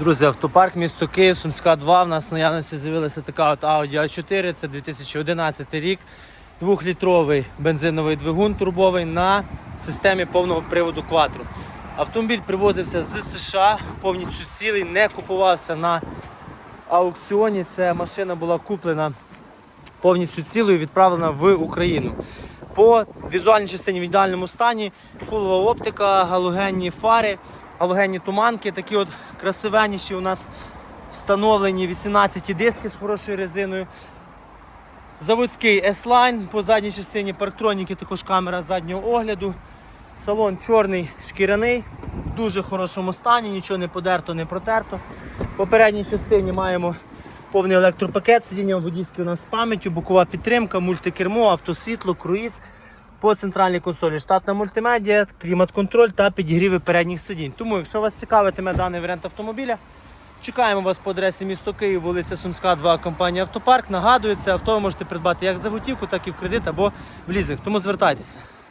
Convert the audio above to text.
Друзі, автопарк місто Київ, Сумська 2. У нас в наявності з'явилася така от Audi A4, це 2011 рік. Двохлітровий бензиновий двигун турбовий на системі повного приводу Quattro. Автомобіль привозився з США, повністю цілий, не купувався на аукціоні. Ця машина була куплена повністю цілою, відправлена в Україну. По візуальній частині в ідеальному стані, фулова оптика, галогенні фари, галогенні туманки, такі от красивенніші у нас встановлені 18 диски з хорошою резиною. Заводський S-Line по задній частині парктроніки, також камера заднього огляду. Салон чорний, шкіряний, в дуже хорошому стані, нічого не подерто, не протерто. По передній частині маємо повний електропакет, сидіння водійське у нас з пам'яттю, бокова підтримка, мультикермо, автосвітло, круїз. По центральній консолі штатна мультимедіа, клімат-контроль та підігріви передніх сидінь. Тому, якщо вас цікавитиме даний варіант автомобіля, чекаємо вас по адресі місто Київ, вулиця Сумська, 2, компанія Автопарк. Нагадую, це авто ви можете придбати як за готівку, так і в кредит або в лізинг. Тому звертайтеся.